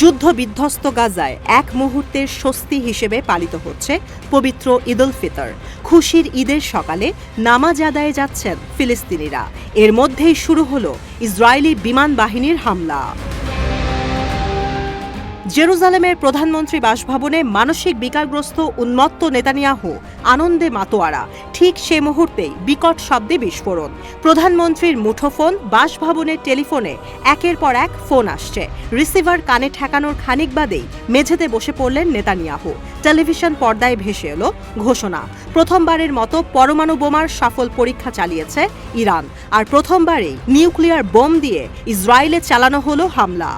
যুদ্ধ বিধ্বস্ত গাজায় এক মুহূর্তের স্বস্তি হিসেবে পালিত হচ্ছে পবিত্র ঈদ উল ফিতর। খুশির ঈদের সকালে নামাজ আদায়ে যাচ্ছেন ফিলিস্তিনিরা। এর মধ্যেই শুরু হলো ইসরায়েলি বিমান বাহিনীর হামলা। জেরুজালেমের প্রধানমন্ত্রী বাসভবনে মানসিক বিকারগ্রস্ত উন্মত্ত নেতানিয়াহু, আনন্দে মাতোয়ারা। ঠিক সে মুহূর্তেই বিকট শব্দে বিস্ফোরণ। প্রধানমন্ত্রীর মুঠোফোন, বাসভবনের টেলিফোনে একের পর এক ফোন আসছে। রিসিভার কানে ঠেকানোর খানিক বাদেই মেঝেতে বসে পড়লেন নেতানিয়াহু। টেলিভিশন পর্দায় ভেসে এলো ঘোষণা। প্রথমবারের মতো পরমাণু বোমার সফল পরীক্ষা চালিয়েছে ইরান। আর প্রথমবারেই নিউক্লিয়ার বোম দিয়ে ইসরায়েলে চালানো হলো হামলা।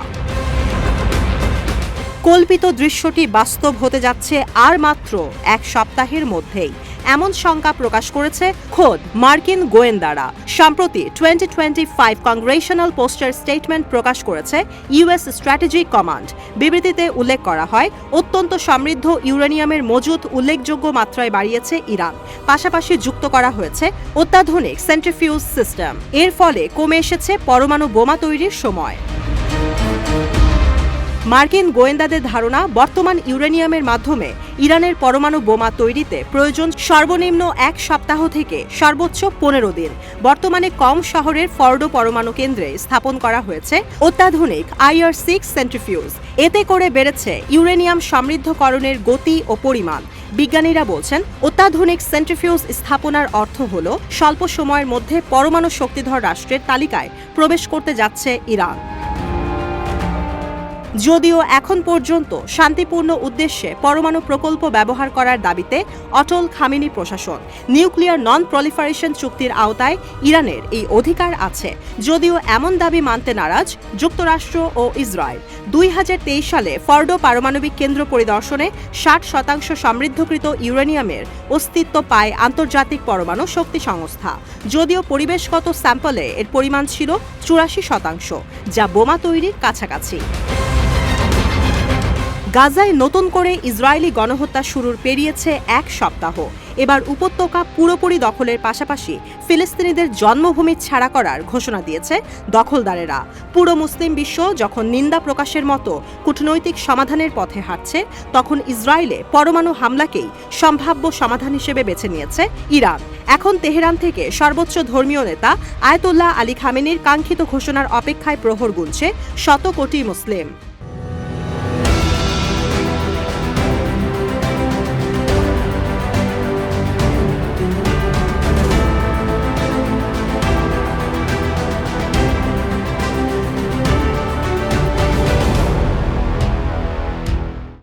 কল্পিত দৃশ্যটি বাস্তব হতে যাচ্ছে আর মাত্র এক সপ্তাহের মধ্যেই। এমন শঙ্কা প্রকাশ করেছে খোদ মার্কিন গোয়েন্দারা। সম্প্রতি twenty twenty five congressional posture statement প্রকাশ করেছে ইউএস স্ট্র্যাটেজিক কমান্ড। বিবৃতিতে উল্লেখ করা হয়, অত্যন্ত সমৃদ্ধ ইউরেনিয়ামের মজুত উল্লেখযোগ্য মাত্রায় বাড়িয়েছে ইরান। পাশাপাশি যুক্ত করা হয়েছে অত্যাধুনিক সেন্ট্রিফিউজ সিস্টেম এর ফলে কমে এসেছে পরমাণু বোমা তৈরির সময়। মার্কিন গোয়েন্দাদের ধারণা, বর্তমান ইউরেনিয়ামের মাধ্যমে ইরানের পরমাণু বোমা তৈরিতে প্রয়োজন সর্বনিম্ন এক সপ্তাহ থেকে সর্বোচ্চ পনেরো দিন। বর্তমানে কম শহরের ফর্ডো পরমাণু কেন্দ্রে স্থাপন করা হয়েছে অত্যাধুনিক আইআর সিক্স সেন্ট্রিফিউজ। এতে করে বেড়েছে ইউরেনিয়াম সমৃদ্ধকরণের গতি ও পরিমাণ। বিজ্ঞানীরা বলছেন, অত্যাধুনিক সেন্ট্রিফিউজ স্থাপনার অর্থ হল স্বল্প সময়ের মধ্যে পরমাণু শক্তিধর রাষ্ট্রের তালিকায় প্রবেশ করতে যাচ্ছে ইরান। যদিও এখন পর্যন্ত শান্তিপূর্ণ উদ্দেশ্যে পরমাণু প্রকল্প ব্যবহার করার দাবিতে অটল খামিনি প্রশাসন, নিউক্লিয়ার নন প্রলিফারেশন চুক্তির আওতায় ইরানের এই অধিকার আছে। যদিও এমন দাবি মানতে নারাজ যুক্তরাষ্ট্র ও ইসরায়েল। দুই হাজার তেইশ সালে ফর্ডো পারমাণবিক কেন্দ্র পরিদর্শনে ষাট শতাংশ সমৃদ্ধকৃত ইউরেনিয়ামের অস্তিত্ব পায় আন্তর্জাতিক পরমাণু শক্তি সংস্থা। যদিও পরিবেশগত স্যাম্পলে এর পরিমাণ ছিল চুরাশি শতাংশ, যা বোমা তৈরির কাছাকাছি। গাজায় নতুন করে ইসরায়েলি গণহত্যা শুরুর পেরিয়েছে এক সপ্তাহ। এবার উপত্যকা পুরোপুরি দখলের পাশাপাশি ফিলিস্তিনিদের জন্মভূমি ছাড়া করার ঘোষণা দিয়েছে দখলদারেরা। পুরো মুসলিম বিশ্ব যখন নিন্দা প্রকাশের মতো কূটনৈতিক সমাধানের পথে হাঁটছে, তখন ইসরায়েলে পরমাণু হামলাকেই সম্ভাব্য সমাধান হিসেবে বেছে নিয়েছে ইরান। এখন তেহরান থেকে সর্বোচ্চ ধর্মীয় নেতা আয়তুল্লাহ আলী খামেনির কাঙ্ক্ষিত ঘোষণার অপেক্ষায় প্রহর গুনছে শত কোটি মুসলিম।